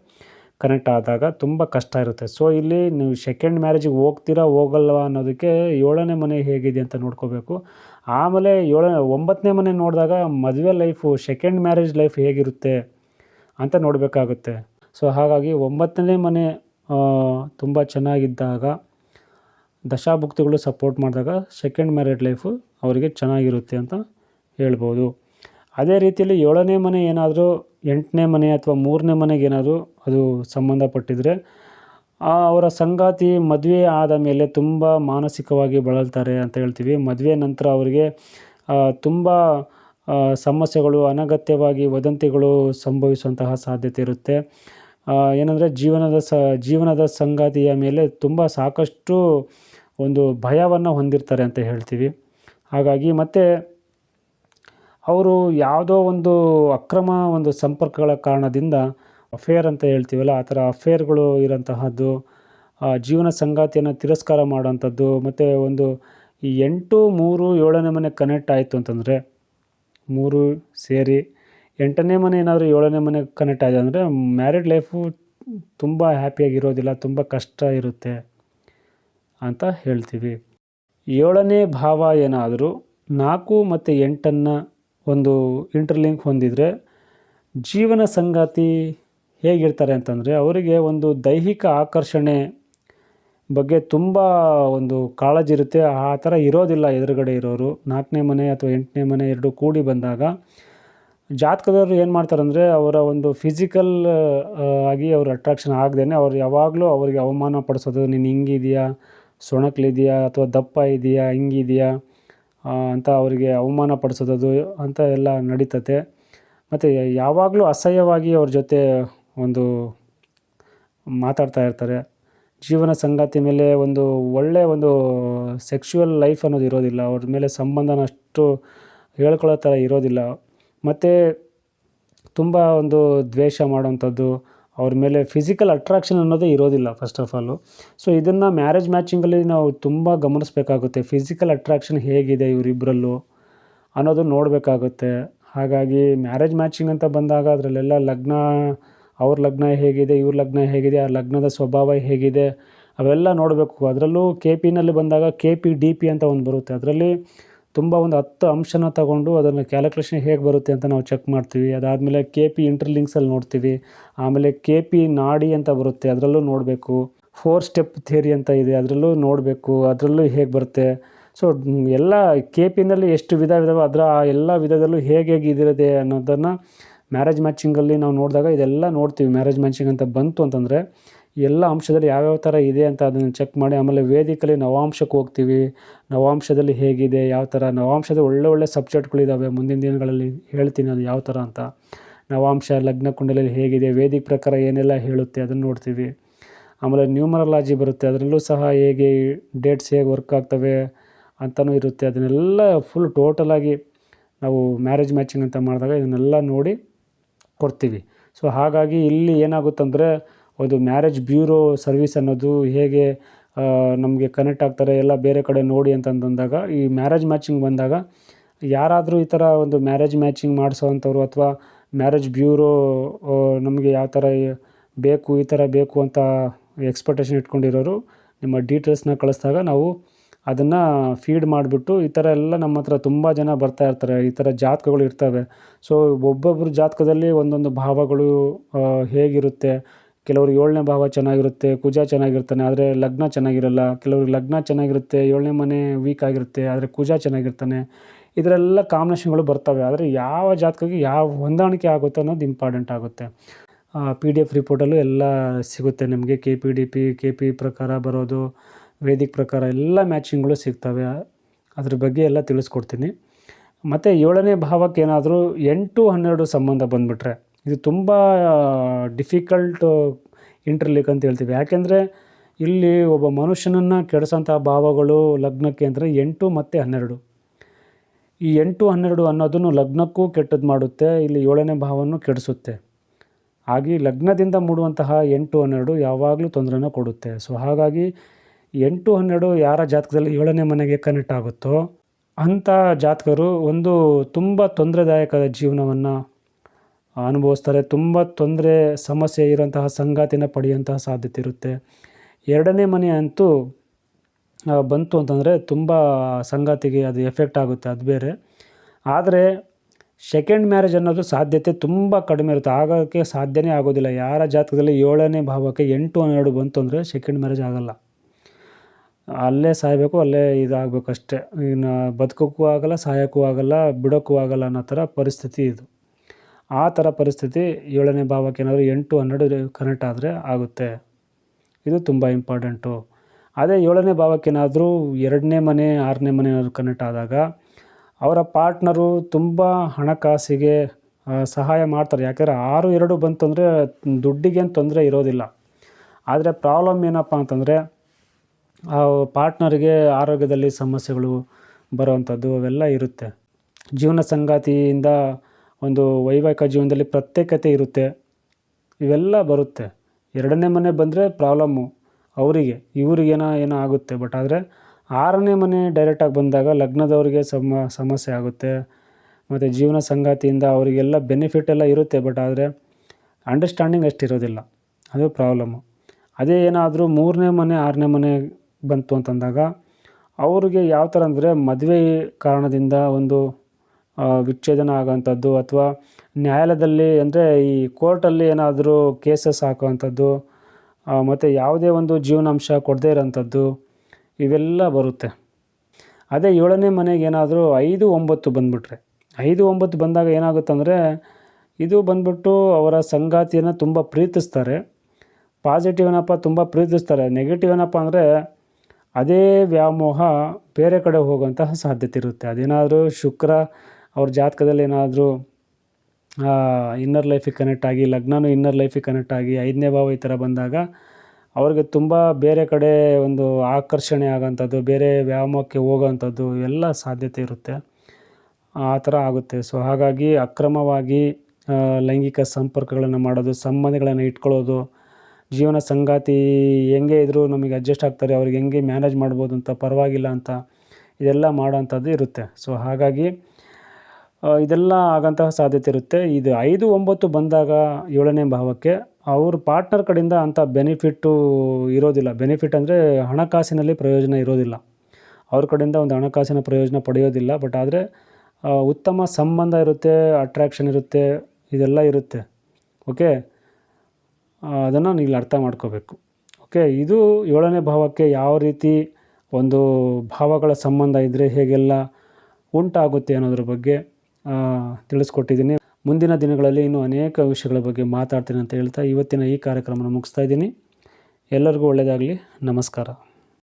ಕನೆಕ್ಟ್ ಆದಾಗ ತುಂಬ ಕಷ್ಟ ಇರುತ್ತೆ. ಸೊ ಇಲ್ಲಿ ನೀವು ಸೆಕೆಂಡ್ ಮ್ಯಾರೇಜಿಗೆ ಹೋಗ್ತೀರಾ, ಹೋಗಲ್ವಾ ಅನ್ನೋದಕ್ಕೆ ಏಳನೇ ಮನೆ ಹೇಗಿದೆ ಅಂತ ನೋಡ್ಕೋಬೇಕು. ಆಮೇಲೆ ಏಳ ಒಂಬತ್ತನೇ ಮನೆ ನೋಡಿದಾಗ ಮದುವೆ ಲೈಫು ಸೆಕೆಂಡ್ ಮ್ಯಾರೇಜ್ ಲೈಫ್ ಹೇಗಿರುತ್ತೆ ಅಂತ ನೋಡಬೇಕಾಗುತ್ತೆ. ಸೊ ಹಾಗಾಗಿ ಒಂಬತ್ತನೇ ಮನೆ ತುಂಬ ಚೆನ್ನಾಗಿದ್ದಾಗ, ದಶಾಭುಕ್ತಿಗಳು ಸಪೋರ್ಟ್ ಮಾಡಿದಾಗ ಸೆಕೆಂಡ್ ಮ್ಯಾರೇಜ್ ಲೈಫು ಅವರಿಗೆ ಚೆನ್ನಾಗಿರುತ್ತೆ ಅಂತ ಹೇಳ್ಬೋದು. ಅದೇ ರೀತಿಯಲ್ಲಿ ಏಳನೇ ಮನೆ ಏನಾದರೂ ಎಂಟನೇ ಮನೆ ಅಥವಾ ಮೂರನೇ ಮನೆಗೆ ಏನಾದರೂ ಅದು ಸಂಬಂಧಪಟ್ಟಿದ್ರೆ ಅವರ ಸಂಗಾತಿ ಮದುವೆ ಆದ ಮೇಲೆ ತುಂಬ ಮಾನಸಿಕವಾಗಿ ಬಳಲ್ತಾರೆ ಅಂತ ಹೇಳ್ತೀವಿ. ಮದುವೆ ನಂತರ ಅವರಿಗೆ ತುಂಬ ಸಮಸ್ಯೆಗಳು, ಅನಗತ್ಯವಾಗಿ ವದಂತಿಗಳು ಸಂಭವಿಸುವಂತಹ ಸಾಧ್ಯತೆ ಇರುತ್ತೆ. ಏನಂದರೆ ಜೀವನದ ಸ, ಜೀವನದ ಸಂಗಾತಿಯ ಮೇಲೆ ತುಂಬ ಸಾಕಷ್ಟು ಒಂದು ಭಯವನ್ನು ಹೊಂದಿರ್ತಾರೆ ಅಂತ ಹೇಳ್ತೀವಿ. ಹಾಗಾಗಿ ಮತ್ತು ಅವರು ಯಾವುದೋ ಒಂದು ಅಕ್ರಮ ಒಂದು ಸಂಪರ್ಕಗಳ ಕಾರಣದಿಂದ ಅಫೇರ್ ಅಂತ ಹೇಳ್ತೀವಲ್ಲ, ಆ ಥರ ಅಫೇರ್ಗಳು ಇರೋಂತಹದ್ದು ಜೀವನ ಸಂಗಾತಿಯನ್ನು ತಿರಸ್ಕಾರ ಮಾಡೋವಂಥದ್ದು, ಮತ್ತು ಒಂದು ಎಂಟು, ಮೂರು, ಏಳನೇ ಮನೆ ಕನೆಕ್ಟ್ ಆಯಿತು ಅಂತಂದರೆ, ಮೂರು ಸೇರಿ ಎಂಟನೇ ಮನೆ ಏನಾದರೂ ಏಳನೇ ಮನೆ ಕನೆಕ್ಟ್ ಆಯಿತು ಅಂದರೆ ಮ್ಯಾರಿಡ್ ಲೈಫು ತುಂಬ ಹ್ಯಾಪಿಯಾಗಿರೋದಿಲ್ಲ ತುಂಬ ಕಷ್ಟ ಇರುತ್ತೆ ಅಂತ ಹೇಳ್ತೀವಿ. ಏಳನೇ ಭಾವ ಏನಾದರೂ ನಾಲ್ಕು ಮತ್ತು ಎಂಟನ್ನು ಒಂದು ಇಂಟರ್ಲಿಂಕ್ ಹೊಂದಿದರೆ, ಜೀವನ ಸಂಗಾತಿ ಹೇಗಿರ್ತಾರೆ ಅಂತಂದರೆ ಅವರಿಗೆ ಒಂದು ದೈಹಿಕ ಆಕರ್ಷಣೆ ಬಗ್ಗೆ ತುಂಬ ಒಂದು ಕಾಳಜಿ ಇರುತ್ತೆ. ಆ ಥರ ಇರೋದಿಲ್ಲ ಎದುರುಗಡೆ ಇರೋರು. ನಾಲ್ಕನೇ ಮನೆ ಅಥವಾ ಎಂಟನೇ ಮನೆ ಎರಡು ಕೂಡಿ ಬಂದಾಗ ಜಾತಕದವರು ಏನು ಮಾಡ್ತಾರಂದರೆ ಅವರ ಒಂದು ಫಿಸಿಕಲ್ ಆಗಿ ಅವ್ರ ಅಟ್ರಾಕ್ಷನ್ ಆಗದೇ ಅವ್ರು ಯಾವಾಗಲೂ ಅವರಿಗೆ ಅವಮಾನ ಪಡಿಸೋದು, ನೀನು ಹಿಂಗಿದೆಯಾ, ಸೊಣಕ್ಲಿದೆಯಾ ಅಥವಾ ದಪ್ಪ ಇದೆಯಾ, ಹಿಂಗಿದೆಯಾ ಅಂತ ಅವರಿಗೆ ಅವಮಾನ ಪಡಿಸೋದು ಅಂತ ಎಲ್ಲ ನಡೀತತೆ. ಮತ್ತು ಯಾವಾಗಲೂ ಅಸಹ್ಯವಾಗಿ ಅವ್ರ ಜೊತೆ ಒಂದು ಮಾತಾಡ್ತಾ ಇರ್ತಾರೆ. ಜೀವನ ಸಂಗಾತಿ ಮೇಲೆ ಒಂದು ಒಳ್ಳೆಯ ಒಂದು ಸೆಕ್ಷುವಲ್ ಲೈಫ್ ಅನ್ನೋದು ಇರೋದಿಲ್ಲ. ಅವ್ರ ಮೇಲೆ ಸಂಬಂಧನ ಅಷ್ಟು ಹೇಳ್ಕೊಳ್ಳೋ ಥರ ಇರೋದಿಲ್ಲ. ಮತ್ತು ತುಂಬ ಒಂದು ದ್ವೇಷ ಮಾಡೋವಂಥದ್ದು, ಅವ್ರ ಮೇಲೆ ಫಿಸಿಕಲ್ ಅಟ್ರಾಕ್ಷನ್ ಅನ್ನೋದೇ ಇರೋದಿಲ್ಲ ಫಸ್ಟ್ ಆಫ್ ಆಲು ಸೊ ಇದನ್ನು ಮ್ಯಾರೇಜ್ ಮ್ಯಾಚಿಂಗಲ್ಲಿ ನಾವು ತುಂಬ ಗಮನಿಸಬೇಕಾಗುತ್ತೆ. ಫಿಸಿಕಲ್ ಅಟ್ರಾಕ್ಷನ್ ಹೇಗಿದೆ ಇವರಿಬ್ಬರಲ್ಲೂ ಅನ್ನೋದು ನೋಡಬೇಕಾಗುತ್ತೆ. ಹಾಗಾಗಿ ಮ್ಯಾರೇಜ್ ಮ್ಯಾಚಿಂಗ್ ಅಂತ ಬಂದಾಗ ಅದರಲ್ಲೆಲ್ಲ ಲಗ್ನ ಅವ್ರ ಲಗ್ನ ಹೇಗಿದೆ, ಇವ್ರ ಲಗ್ನ ಹೇಗಿದೆ, ಆ ಲಗ್ನದ ಸ್ವಭಾವ ಹೇಗಿದೆ, ಅವೆಲ್ಲ ನೋಡಬೇಕು. ಅದರಲ್ಲೂ ಕೆ ಪಿನಲ್ಲಿ ಬಂದಾಗ ಕೆ ಪಿ ಡಿ ಪಿ ಅಂತ ಒಂದು ಬರುತ್ತೆ. ಅದರಲ್ಲಿ ತುಂಬ ಒಂದು ಹತ್ತು ಅಂಶನ ತಗೊಂಡು ಅದನ್ನು ಕ್ಯಾಲ್ಕುಲೇಷನ್ ಹೇಗೆ ಬರುತ್ತೆ ಅಂತ ನಾವು ಚೆಕ್ ಮಾಡ್ತೀವಿ. ಅದಾದಮೇಲೆ ಕೆ ಪಿ ಇಂಟರ್ಲಿಂಕ್ಸಲ್ಲಿ ನೋಡ್ತೀವಿ. ಆಮೇಲೆ ಕೆ ಪಿ ನಾಡಿ ಅಂತ ಬರುತ್ತೆ. ಅದರಲ್ಲೂ ನೋಡಬೇಕು. ಫೋರ್ ಸ್ಟೆಪ್ ಥಿಯರಿ ಅಂತ ಇದೆ. ಅದರಲ್ಲೂ ನೋಡಬೇಕು. ಅದರಲ್ಲೂ ಹೇಗೆ ಬರುತ್ತೆ. ಸೊ ಎಲ್ಲ ಕೆ ಪಿನಲ್ಲಿ ಎಷ್ಟು ವಿಧ ವಿಧವೋ, ಅದರ ಆ ಎಲ್ಲ ವಿಧದಲ್ಲೂ ಹೇಗೆ ಹೇಗೆ ಇದಿರುತ್ತೆ ಅನ್ನೋದನ್ನು ಮ್ಯಾರೇಜ್ ಮ್ಯಾಚಿಂಗಲ್ಲಿ ನಾವು ನೋಡಿದಾಗ ಇದೆಲ್ಲ ನೋಡ್ತೀವಿ. ಮ್ಯಾರೇಜ್ ಮ್ಯಾಚಿಂಗ್ ಅಂತ ಬಂತು ಅಂತಂದರೆ ಎಲ್ಲ ಅಂಶದಲ್ಲಿ ಯಾವ್ಯಾವ ಥರ ಇದೆ ಅಂತ ಅದನ್ನು ಚೆಕ್ ಮಾಡಿ, ಆಮೇಲೆ ವೇದಿಕಲಿ ನವಾಂಶಕ್ಕೆ ಹೋಗ್ತೀವಿ. ನವಾಂಶದಲ್ಲಿ ಹೇಗಿದೆ, ಯಾವ ಥರ ನವಾಂಶದ ಒಳ್ಳೆ ಒಳ್ಳೆ ಸಬ್ಜೆಕ್ಟ್ಗಳಿದ್ದಾವೆ ಮುಂದಿನ ದಿನಗಳಲ್ಲಿ ಹೇಳ್ತೀನಿ ಅದು ಯಾವ ಥರ ಅಂತ. ನವಾಂಶ, ಲಗ್ನ ಕುಂಡಲಲ್ಲಿ ಹೇಗಿದೆ, ವೇದಿಕ ಪ್ರಕಾರ ಏನೆಲ್ಲ ಹೇಳುತ್ತೆ ಅದನ್ನು ನೋಡ್ತೀವಿ. ಆಮೇಲೆ ನ್ಯೂಮರಲಾಜಿ ಬರುತ್ತೆ. ಅದರಲ್ಲೂ ಸಹ ಹೇಗೆ ಡೇಟ್ಸ್ ಹೇಗೆ ವರ್ಕ್ ಆಗ್ತವೆ ಅಂತಲೂ ಇರುತ್ತೆ. ಅದನ್ನೆಲ್ಲ ಫುಲ್ ಟೋಟಲಾಗಿ ನಾವು ಮ್ಯಾರೇಜ್ ಮ್ಯಾಚಿಂಗ್ ಅಂತ ಮಾಡಿದಾಗ ಇದನ್ನೆಲ್ಲ ನೋಡಿ ಕೊಡ್ತೀವಿ. ಸೊ ಹಾಗಾಗಿ ಇಲ್ಲಿ ಏನಾಗುತ್ತಂದರೆ ಒಂದು ಮ್ಯಾರೇಜ್ ಬ್ಯೂರೋ ಸರ್ವಿಸ್ ಅನ್ನೋದು ಹೇಗೆ ನಮಗೆ ಕನೆಕ್ಟ್ ಆಗ್ತಾರೆ ಎಲ್ಲ ಬೇರೆ ಕಡೆ ನೋಡಿ ಅಂತಂದಂದಾಗ ಈ ಮ್ಯಾರೇಜ್ ಮ್ಯಾಚಿಂಗ್ ಬಂದಾಗ ಯಾರಾದರೂ ಈ ಥರ ಒಂದು ಮ್ಯಾರೇಜ್ ಮ್ಯಾಚಿಂಗ್ ಮಾಡಿಸೋವಂಥವ್ರು ಅಥವಾ ಮ್ಯಾರೇಜ್ ಬ್ಯೂರೋ ನಮಗೆ ಯಾವ ಥರ ಬೇಕು, ಈ ಥರ ಬೇಕು ಅಂತ ಎಕ್ಸ್ಪೆಕ್ಟೇಷನ್ ಇಟ್ಕೊಂಡಿರೋರು, ನಿಮ್ಮ ಡೀಟೇಲ್ಸ್ನ ಕಳಿಸ್ದಾಗ ನಾವು ಅದನ್ನು ಫೀಡ್ ಮಾಡಿಬಿಟ್ಟು ಈ ಥರ ಎಲ್ಲ ನಮ್ಮ ಹತ್ರ ತುಂಬ ಜನ ಬರ್ತಾ ಇರ್ತಾರೆ. ಈ ಥರ ಜಾತಕಗಳು ಇರ್ತವೆ. ಸೊ ಒಬ್ಬೊಬ್ಬರು ಜಾತಕದಲ್ಲಿ ಒಂದೊಂದು ಭಾವಗಳು ಹೇಗಿರುತ್ತೆ? ಕೆಲವ್ರು ಏಳನೇ ಭಾವ ಚೆನ್ನಾಗಿರುತ್ತೆ, ಕುಜ ಚೆನ್ನಾಗಿರ್ತಾನೆ, ಆದರೆ ಲಗ್ನ ಚೆನ್ನಾಗಿರಲ್ಲ. ಕೆಲವ್ರಿಗೆ ಲಗ್ನ ಚೆನ್ನಾಗಿರುತ್ತೆ, ಏಳನೇ ಮನೆ ವೀಕ್ ಆಗಿರುತ್ತೆ, ಆದರೆ ಕುಜ ಚೆನ್ನಾಗಿರ್ತಾನೆ. ಇದರೆಲ್ಲ ಕಾಂಬಿನೇಷನ್ಗಳು ಬರ್ತವೆ. ಆದರೆ ಯಾವ ಜಾತಕಕ್ಕೆ ಯಾವ ಹೊಂದಾಣಿಕೆ ಆಗುತ್ತೆ ಅನ್ನೋದು ಇಂಪಾರ್ಟೆಂಟ್ ಆಗುತ್ತೆ. ಪಿ ಡಿ ಎಫ್ ರಿಪೋರ್ಟಲ್ಲೂ ಎಲ್ಲ ಸಿಗುತ್ತೆ. ನಿಮಗೆ K P D P K P ಪ್ರಕಾರ ಬರೋದು ವೇದಿಕ್ ಪ್ರಕಾರ ಎಲ್ಲ ಮ್ಯಾಚಿಂಗ್ಗಳು ಸಿಗ್ತವೆ. ಅದ್ರ ಬಗ್ಗೆ ಎಲ್ಲ ತಿಳಿಸ್ಕೊಡ್ತೀನಿ. ಮತ್ತು ಏಳನೇ ಭಾವಕ್ಕೆ ಏನಾದರೂ ಎಂಟು ಹನ್ನೆರಡು ಸಂಬಂಧ ಬಂದುಬಿಟ್ರೆ, ಇದು ತುಂಬ ಡಿಫಿಕಲ್ಟ್ ಇಂಟರ್ಲಿಕ್ ಅಂತ ಹೇಳ್ತೀವಿ. ಯಾಕೆಂದರೆ ಇಲ್ಲಿ ಒಬ್ಬ ಮನುಷ್ಯನನ್ನು ಕೆಡಿಸೋಂಥ ಭಾವಗಳು ಲಗ್ನಕ್ಕೆ ಅಂದರೆ ಎಂಟು ಮತ್ತು ಹನ್ನೆರಡು. ಈ ಎಂಟು ಹನ್ನೆರಡು ಅನ್ನೋದನ್ನು ಲಗ್ನಕ್ಕೂ ಕೆಟ್ಟದ್ದು ಮಾಡುತ್ತೆ, ಇಲ್ಲಿ ಏಳನೇ ಭಾವವನ್ನು ಕೆಡಿಸುತ್ತೆ. ಹಾಗೆ ಲಗ್ನದಿಂದ ಮೂಡುವಂತಹ ಎಂಟು ಹನ್ನೆರಡು ಯಾವಾಗಲೂ ತೊಂದರೆನ ಕೊಡುತ್ತೆ. ಸೊ ಹಾಗಾಗಿ ಎಂಟು ಹನ್ನೆರಡು ಯಾರ ಜಾತಕದಲ್ಲಿ ಏಳನೇ ಮನೆಗೆ ಕನೆಕ್ಟ್ ಆಗುತ್ತೋ ಅಂಥ ಜಾತಕರು ಒಂದು ತುಂಬ ತೊಂದರೆದಾಯಕ ಜೀವನವನ್ನು ಅನುಭವಿಸ್ತಾರೆ. ತುಂಬ ತೊಂದರೆ, ಸಮಸ್ಯೆ ಇರುವಂತಹ ಸಂಗಾತಿನ ಪಡೆಯುವಂತಹ ಸಾಧ್ಯತೆ ಇರುತ್ತೆ. ಎರಡನೇ ಮನೆ ಅಂತೂ ಬಂತು ಅಂತಂದರೆ ತುಂಬ ಸಂಗಾತಿಗೆ ಅದು ಎಫೆಕ್ಟ್ ಆಗುತ್ತೆ, ಅದು ಬೇರೆ. ಆದರೆ ಸೆಕೆಂಡ್ ಮ್ಯಾರೇಜ್ ಅನ್ನೋದು ಸಾಧ್ಯತೆ ತುಂಬ ಕಡಿಮೆ ಇರುತ್ತೆ. ಆಗೋಕ್ಕೆ ಸಾಧ್ಯನೇ ಆಗೋದಿಲ್ಲ. ಯಾರ ಜಾತಕದಲ್ಲಿ ಏಳನೇ ಭಾವಕ್ಕೆ ಎಂಟು ಹನ್ನೆರಡು ಬಂತು ಅಂದರೆ ಸೆಕೆಂಡ್ ಮ್ಯಾರೇಜ್ ಆಗಲ್ಲ. ಅಲ್ಲೇ ಸಾಯಬೇಕು, ಅಲ್ಲೇ ಇದಾಗಬೇಕು ಅಷ್ಟೇ. ಇನ್ನು ಬದುಕೋಕ್ಕೂ ಆಗಲ್ಲ, ಸಾಯೋಕ್ಕೂ ಆಗಲ್ಲ, ಬಿಡೋಕ್ಕೂ ಆಗಲ್ಲ ಅನ್ನೋ ಥರ ಪರಿಸ್ಥಿತಿ ಇದು. ಆ ಥರ ಪರಿಸ್ಥಿತಿ ಏಳನೇ ಭಾವಕ್ಕೆ ಏನಾದರೂ ಎಂಟು, ಹನ್ನೆರಡು ಕನೆಕ್ಟ್ ಆದರೆ ಆಗುತ್ತೆ. ಇದು ತುಂಬ ಇಂಪಾರ್ಟೆಂಟು. ಅದೇ ಏಳನೇ ಭಾವಕ್ಕೆ ಏನಾದರೂ ಎರಡನೇ ಮನೆ, ಆರನೇ ಮನೆ ಕನೆಕ್ಟ್ ಆದಾಗ ಅವರ ಪಾರ್ಟ್ನರು ತುಂಬ ಹಣಕಾಸಿಗೆ ಸಹಾಯ ಮಾಡ್ತಾರೆ. ಯಾಕಂದರೆ ಆರು, ಎರಡು ಬಂತಂದರೆ ದುಡ್ಡಿಗೇನು ತೊಂದರೆ ಇರೋದಿಲ್ಲ. ಆದರೆ ಪ್ರಾಬ್ಲಮ್ ಏನಪ್ಪ ಅಂತಂದರೆ ಆ ಪಾರ್ಟ್ನರ್ಗೆ ಆರೋಗ್ಯದಲ್ಲಿ ಸಮಸ್ಯೆಗಳು ಬರುವಂಥದ್ದು ಅವೆಲ್ಲ ಇರುತ್ತೆ. ಜೀವನ ಸಂಗಾತಿಯಿಂದ ಒಂದು ವೈವಾಹಿಕ ಜೀವನದಲ್ಲಿ ಪ್ರತ್ಯೇಕತೆ ಇರುತ್ತೆ. ಇವೆಲ್ಲ ಬರುತ್ತೆ. ಎರಡನೇ ಮನೆ ಬಂದರೆ ಪ್ರಾಬ್ಲಮ್ಮು ಅವರಿಗೆ, ಇವರಿಗೇನೋ ಏನೋ ಆಗುತ್ತೆ. ಬಟ್ ಆದರೆ ಆರನೇ ಮನೆ ಡೈರೆಕ್ಟಾಗಿ ಬಂದಾಗ ಲಗ್ನದವ್ರಿಗೆ ಸಮ, ಸಮಸ್ಯೆ ಆಗುತ್ತೆ. ಮತ್ತು ಜೀವನ ಸಂಗಾತಿಯಿಂದ ಅವರಿಗೆಲ್ಲ ಬೆನಿಫಿಟ್ ಎಲ್ಲ ಇರುತ್ತೆ. ಬಟ್ ಆದರೆ ಅಂಡರ್ಸ್ಟ್ಯಾಂಡಿಂಗ್ ಅಷ್ಟಿರೋದಿಲ್ಲ. ಅದು ಪ್ರಾಬ್ಲಮ್ಮು. ಅದೇ ಏನಾದರೂ ಮೂರನೇ ಮನೆ, ಆರನೇ ಮನೆ ಬಂತು ಅಂತಂದಾಗ ಅವ್ರಿಗೆ ಯಾವ ಥರ ಅಂದರೆ ಮದುವೆ ಕಾರಣದಿಂದ ಒಂದು ವಿಚ್ಛೇದನ ಆಗೋವಂಥದ್ದು ಅಥವಾ ನ್ಯಾಯಾಲಯದಲ್ಲಿ ಅಂದರೆ ಈ ಕೋರ್ಟಲ್ಲಿ ಏನಾದರೂ ಕೇಸಸ್ ಹಾಕೋವಂಥದ್ದು ಮತ್ತು ಯಾವುದೇ ಒಂದು ಜೀವನಾಂಶ ಕೊಡದೇ ಇರೋಂಥದ್ದು, ಇವೆಲ್ಲ ಬರುತ್ತೆ. ಅದೇ ಏಳನೇ ಮನೆಗೆ ಏನಾದರೂ ಐದು ಒಂಬತ್ತು ಬಂದುಬಿಟ್ರೆ, ಐದು ಒಂಬತ್ತು ಬಂದಾಗ ಏನಾಗುತ್ತೆ ಅಂದರೆ ಇದು ಬಂದ್ಬಿಟ್ಟು ಅವರ ಸಂಗಾತಿಯನ್ನು ತುಂಬ ಪ್ರೀತಿಸ್ತಾರೆ. ಪಾಸಿಟಿವ್ ಏನಪ್ಪ ತುಂಬ ಪ್ರೀತಿಸ್ತಾರೆ, ನೆಗೆಟಿವ್ ಏನಪ್ಪ ಅಂದರೆ ಅದೇ ವ್ಯಾಮೋಹ ಬೇರೆ ಕಡೆ ಹೋಗುವಂತಹ ಸಾಧ್ಯತೆ ಇರುತ್ತೆ. ಅದೇನಾದರೂ ಶುಕ್ರ ಅವ್ರ ಜಾತಕದಲ್ಲಿ ಏನಾದರೂ ಇನ್ನರ್ ಲೈಫಿಗೆ ಕನೆಕ್ಟ್ ಆಗಿ, ಲಗ್ನನೂ ಇನ್ನರ್ ಲೈಫಿಗೆ ಕನೆಕ್ಟ್ ಆಗಿ, ಐದನೇ ಭಾವ ಈ ಥರ ಬಂದಾಗ ಅವ್ರಿಗೆ ತುಂಬ ಬೇರೆ ಕಡೆ ಒಂದು ಆಕರ್ಷಣೆ ಆಗೋಂಥದ್ದು ಬೇರೆ ವ್ಯಾಮೋಹಕ್ಕೆ ಹೋಗೋವಂಥದ್ದು ಎಲ್ಲ ಸಾಧ್ಯತೆ ಇರುತ್ತೆ. ಆ ಥರ ಆಗುತ್ತೆ. ಸೊ ಹಾಗಾಗಿ ಅಕ್ರಮವಾಗಿ ಲೈಂಗಿಕ ಸಂಪರ್ಕಗಳನ್ನು ಮಾಡೋದು, ಸಂಬಂಧಗಳನ್ನು ಇಟ್ಕೊಳ್ಳೋದು ಜೀವನ ಸಂಗಾತಿ ಹೆಂಗೆ ಇದ್ದರೂ ನಮಗೆ ಅಡ್ಜಸ್ಟ್ ಆಗ್ತಾರೆ, ಅವ್ರಿಗೆ ಹೆಂಗೆ ಮ್ಯಾನೇಜ್ ಮಾಡ್ಬೋದು ಅಂತ ಪರವಾಗಿಲ್ಲ ಅಂತ ಇದೆಲ್ಲ ಮಾಡೋವಂಥದ್ದು ಇರುತ್ತೆ. ಸೊ ಹಾಗಾಗಿ ಇದೆಲ್ಲ ಆಗಂತಹ ಸಾಧ್ಯತೆ ಇರುತ್ತೆ. ಇದು ಐದು ಒಂಬತ್ತು ಬಂದಾಗ ಏಳನೇ ಭಾವಕ್ಕೆ ಅವ್ರ ಪಾರ್ಟ್ನರ್ ಕಡೆಯಿಂದ ಅಂಥ ಬೆನಿಫಿಟ್ಟು ಇರೋದಿಲ್ಲ. ಬೆನಿಫಿಟ್ ಅಂದರೆ ಹಣಕಾಸಿನಲ್ಲಿ ಪ್ರಯೋಜನ ಇರೋದಿಲ್ಲ. ಅವ್ರ ಕಡೆಯಿಂದ ಒಂದು ಹಣಕಾಸಿನ ಪ್ರಯೋಜನ ಪಡೆಯೋದಿಲ್ಲ. ಬಟ್ ಆದರೆ ಉತ್ತಮ ಸಂಬಂಧ ಇರುತ್ತೆ ಅಟ್ರ್ಯಾಕ್ಷನ್ ಇರುತ್ತೆ, ಇದೆಲ್ಲ ಇರುತ್ತೆ. ಓಕೆ ಅದನ್ನು ನೀವು ಅರ್ಥ ಮಾಡ್ಕೋಬೇಕು. ಓಕೆ ಇದು ಏಳನೇ ಭಾವಕ್ಕೆ ಯಾವ ರೀತಿ ಒಂದು ಭಾವಗಳ ಸಂಬಂಧ ಇದ್ದರೆ ಹೇಗೆಲ್ಲ ಉಂಟಾಗುತ್ತೆ ಅನ್ನೋದ್ರ ಬಗ್ಗೆ ತಿಳಿಸ್ಕೊಟ್ಟಿದ್ದೀನಿ. ಮುಂದಿನ ದಿನಗಳಲ್ಲಿ ಇನ್ನೂ ಅನೇಕ ವಿಷಯಗಳ ಬಗ್ಗೆ ಮಾತಾಡ್ತೀನಿ ಅಂತ ಹೇಳ್ತಾ ಇವತ್ತಿನ ಈ ಕಾರ್ಯಕ್ರಮನ ಮುಗಿಸ್ತಾ ಇದ್ದೀನಿ. ಎಲ್ಲರಿಗೂ ಒಳ್ಳೆಯದಾಗಲಿ ನಮಸ್ಕಾರ.